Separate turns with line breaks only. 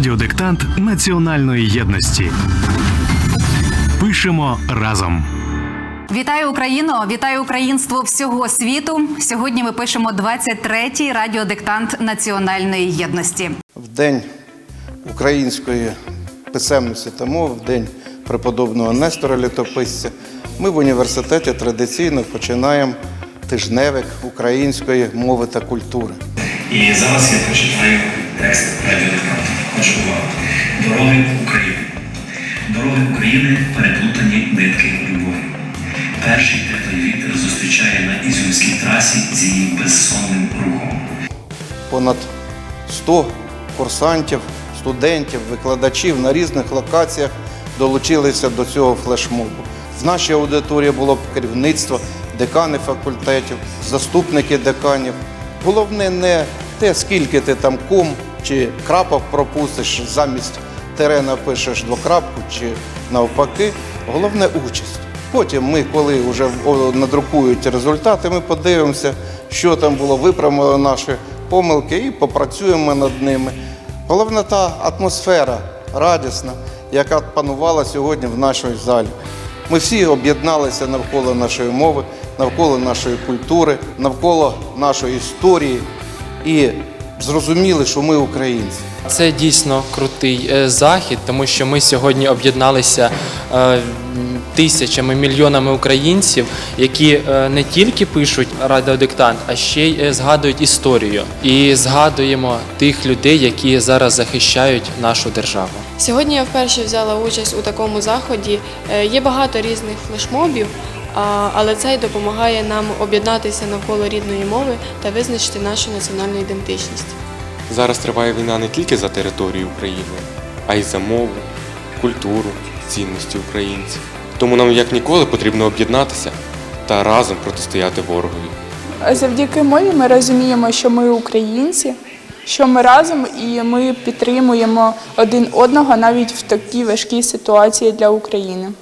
радіодиктант національної єдності. Пишемо разом.
Вітаю Україно! Вітаю українство всього світу. Сьогодні ми пишемо 23-й радіодиктант національної єдності.
В день української писемності та мови, в день преподобного Нестора Літописця, ми в університеті традиційно починаємо тижневик української мови та культури.
І зараз я прочитаю Дороги України переплутані нитки любові. Перший теплий вітер зустрічає на Ізюмській трасі з її безсонним рухом.
Понад 100 курсантів, студентів, викладачів на різних локаціях долучилися до цього флешмобу. В нашій аудиторії було керівництво, декани факультетів, заступники деканів. Головне не те, скільки ти там ком чи крапок пропустиш, замість тире напишеш двокрапку чи навпаки. Головне участь. Потім ми, коли вже надрукують результати, ми подивимося, що там було, виправимо наші помилки і попрацюємо над ними. Головна та атмосфера радісна, яка панувала сьогодні в нашій залі. Ми всі об'єдналися навколо нашої мови, навколо нашої культури, навколо нашої історії і зрозуміли, що ми українці.
Це дійсно крутий е, захід, тому що ми сьогодні об'єдналися е, тисячами, мільйонами українців, які е, не тільки пишуть радіодиктант, а ще й згадують історію і згадуємо тих людей, які зараз захищають нашу державу.
Сьогодні я вперше взяла участь у такому заході. Є багато різних флешмобів, але цей допомагає нам об'єднатися навколо рідної мови та визначити нашу національну ідентичність.
Зараз триває війна не тільки за територію України, а й за мову, культуру, цінності українців. Тому нам як ніколи потрібно об'єднатися та разом протистояти ворогові.
Завдяки мові ми розуміємо, що ми українці, що ми разом і ми підтримуємо один одного навіть в такій важкій ситуації для України.